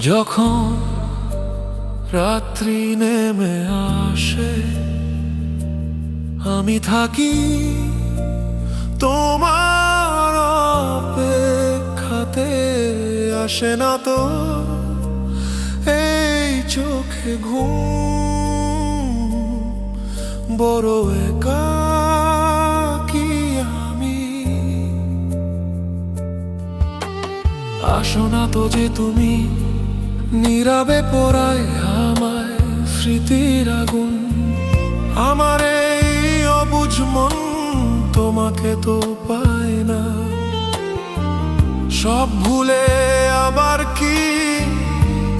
যখন রাত্রি নেমে আসে, আমি থাকি তোমার অপেক্ষাতে। আসে না তো এই চোখে ঘুম, বড় আমি। আসো না তো যে তুমি নীরবে পড়ায় আমায় স্মৃতির আগুন। আমার এই অবুঝ মন তোমাকে তো পায় না। সব ভুলে আবার কি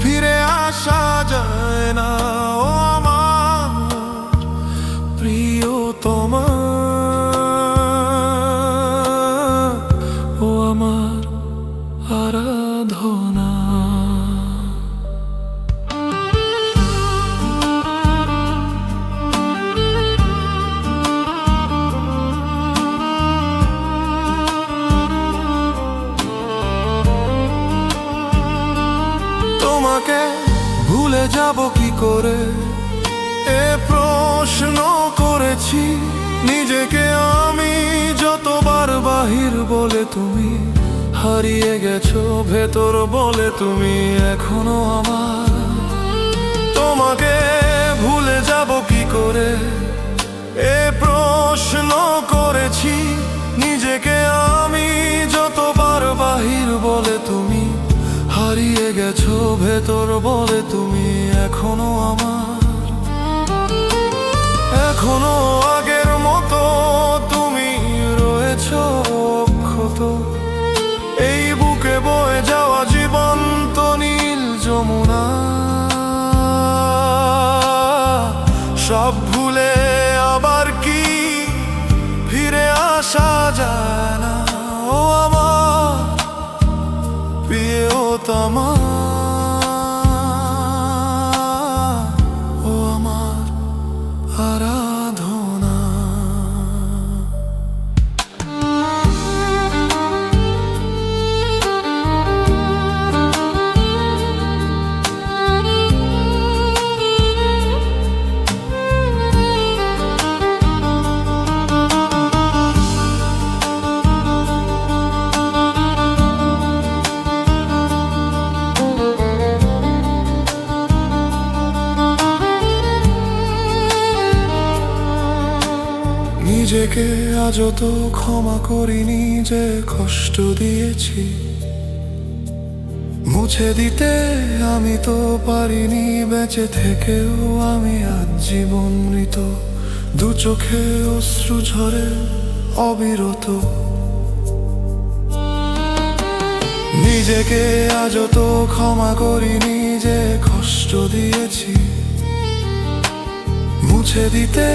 ফিরে আসা যায় না। ও আমার প্রিয় তোমার ও আমার আরাধনা। তোমাকে ভুলে যাব কি করে? এ প্রশ্ন করেছি নিজেকে আমি যতবার বাহির বলে তুমি হারিয়ে গেছো, ভেতর বলে তুমি এখনও আমার। তোমাকে ভেতর বলে তুমি এখনও আমার। এখনও নিজেকে আজও তো ক্ষমা করিনি যে কষ্ট দিয়েছি। মুছে দিতে আমি তো পারিনি, বেঁচে থেকেও আমি আজ জীবন মৃত দু চোখে অশ্রু ঝরে, অবিরত। নিজেকে আজও তো ক্ষমা করিনি যে কষ্ট দিয়েছি। মুছে দিতে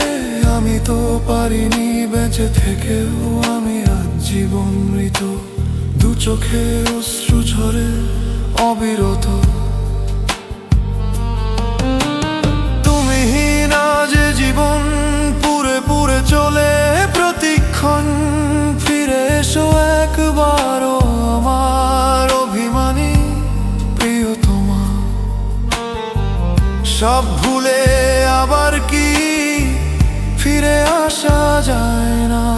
আমি তো পারিনি, বেঁচে থেকেও আমি আজ জীবন মৃত। দু চোখে অশ্রু ঝরে অবিরত। তুমি না যে জীবন চলে, প্রতিক্ষণ ফিরে আমার অভিমানী প্রিয়তমা। সব আসা যায় না।